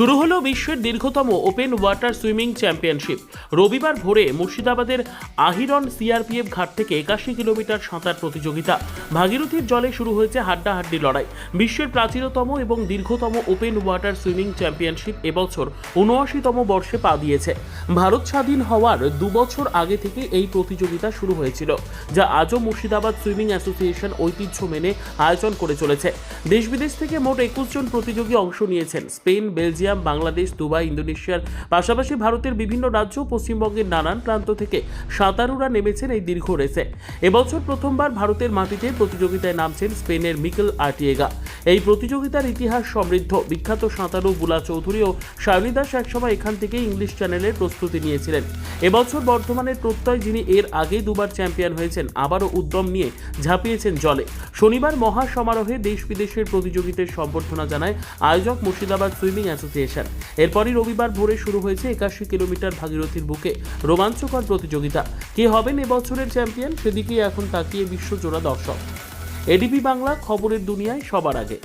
শুরু হলো বিশ্বের দীর্ঘতম ওপেন ওয়াটার সুইমিং চ্যাম্পিয়নশিপ। রবিবার ভোরে মুর্শিদাবাদের আহিরন সিআরপিএফ ঘাট থেকে একাশি কিলোমিটার সাঁতার প্রতিযোগিতা। ভাগীরথীর জলে শুরু হয়েছে হাড্ডাহাড্ডি লড়াই। বিশ্বের প্রাচীনতম এবং দীর্ঘতম ওপেন ওয়াটার সুইমিং চ্যাম্পিয়নশিপ এবছর উনআশিতম বর্ষে পা দিয়েছে। ভারত স্বাধীন হওয়ার দু বছর আগে থেকে এই প্রতিযোগিতা শুরু হয়েছিল, যা আজও মুর্শিদাবাদ সুইমিং অ্যাসোসিয়েশন ঐতিহ্য মেনে আয়োজন করে চলেছে। দেশ বিদেশ থেকে মোট একুশ জন প্রতিযোগী অংশ নিয়েছেন, স্পেন, বেলজিয়াম বাংলাদেশ, দুবাই, ইন্দোনেশিয়ার পাশাপাশি ভারতের বিভিন্ন রাজ্য পশ্চিমবঙ্গের নানান প্রান্ত থেকে সাঁতারুরা নেমেছেন এই দীর্ঘ রেসে। এবছর প্রথমবার ভারতের মাটিতে প্রতিযোগিতায় নামছেন স্পেনের মিকেল আর্টিয়েগা। এই প্রতিযোগিতার ইতিহাস সমৃদ্ধ। বিখ্যাত সাঁতারু বুলা চৌধুরী ও শায়নী দাস একসময় এখান থেকে ইংলিশ চ্যানেলের প্রস্তুতি নিয়েছিলেন। এবছর বর্ধমানের প্রত্যয় যিনি এর আগে দুবার চ্যাম্পিয়ন হয়েছেন, আবারও উদ্যম নিয়ে ঝাঁপিয়েছেন জলে। শনিবার মহা সমারোহে দেশ বিদেশের প্রতিযোগিতার সম্বর্ধনা জানায় আয়োজক মুর্শিদাবাদ সুইমিং অ্যাসোসিয়েশন। এরপরই রবিবার ভোরে শুরু হয়েছে একাশি কিলোমিটার ভাগীরথীর বুকে রোমাঞ্চকর প্রতিযোগিতা। কে হবেন এবছরের চ্যাম্পিয়ন? সেদিকেই এখন তাকিয়ে বিশ্বজোড়া দর্শক। এডিপি বাংলা খবরের দুনিয়ায় সবার আগে।